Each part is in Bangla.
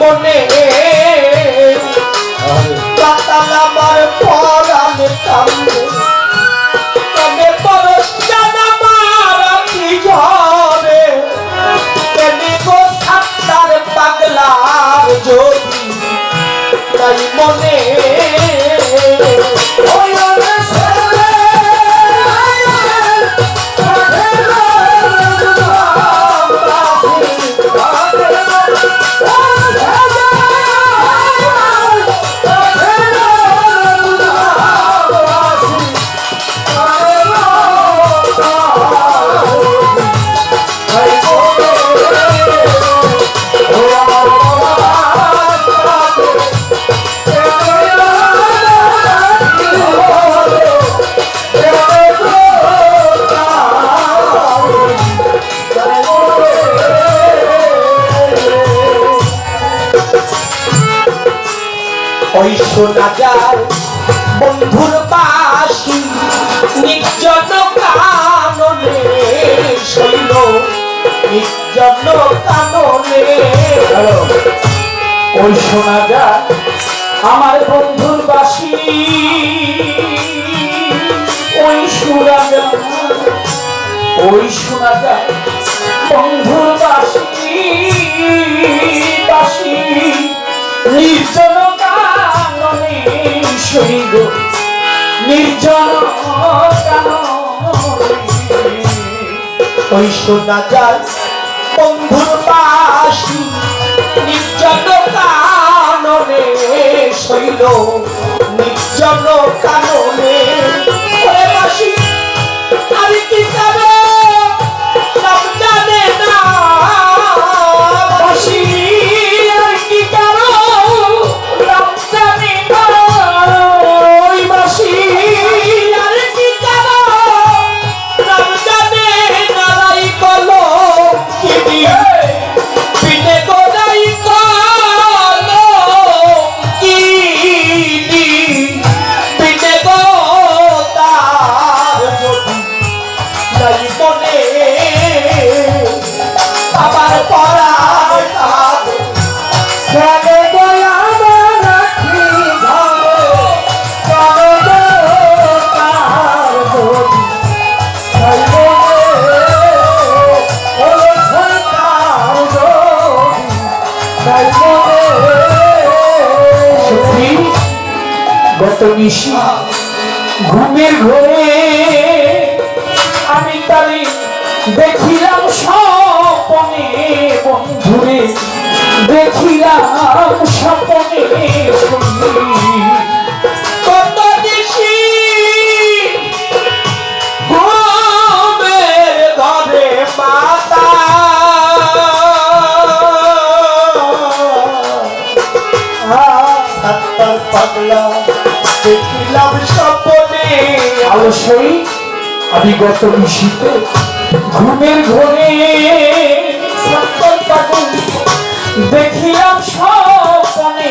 মনে পাতাল আমার পরাণ কান্দে তবে পরস্কান আমার কি ঝরে। গো সাত্তার পাগলার যদি। তাই মনে শোনা যায়, বন্ধুর বাসি, নির্জন কাননে শৈল, নির্জন কাননে ওই শোনা যায়, আমার বন্ধুর বাসি, ওই যায়, ওই শোনা যায়, বন্ধুর বাসি। ওই বন্ধুর পাশি নির্জন শৈল নির্জন কাননে নিশি ঘুমের ঘরে আমি তারে দেখিলাম স্বপনে বন্ধুরে দেখিলাম স্বপনে অবশ্যই আমি গত নিশীতে ঘুমের ঘরে দেখিলাম স্বপনে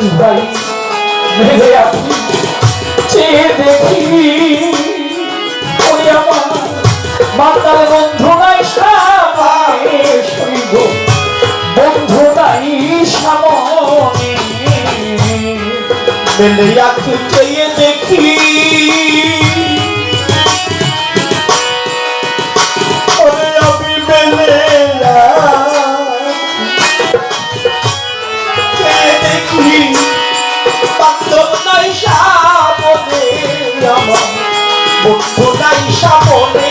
মানুষ বাড়ি ভেবে আপনি চেয়ে দেখি আমার মাতাল বন্ধু নাই সৈব। বন্ধু নাই সামনে। দেখি স্বপনে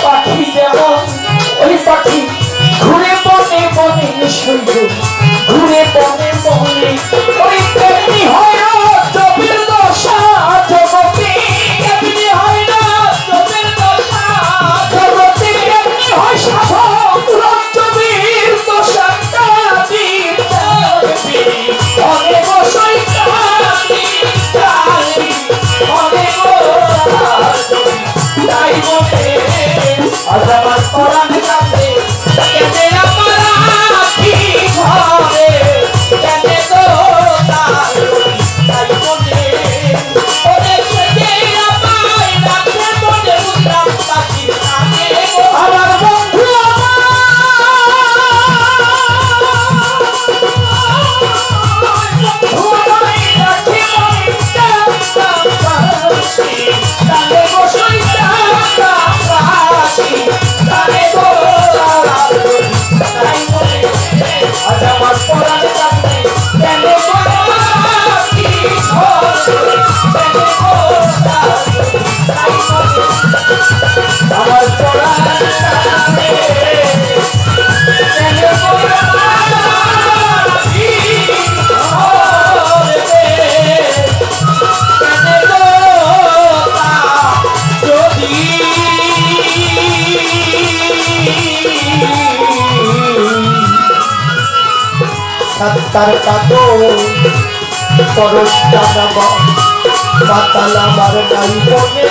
কিন্তু ঘুরে পড়ে সাত্তার পাগল। করস্তা বাবা পাতাল আমার নাই মনে।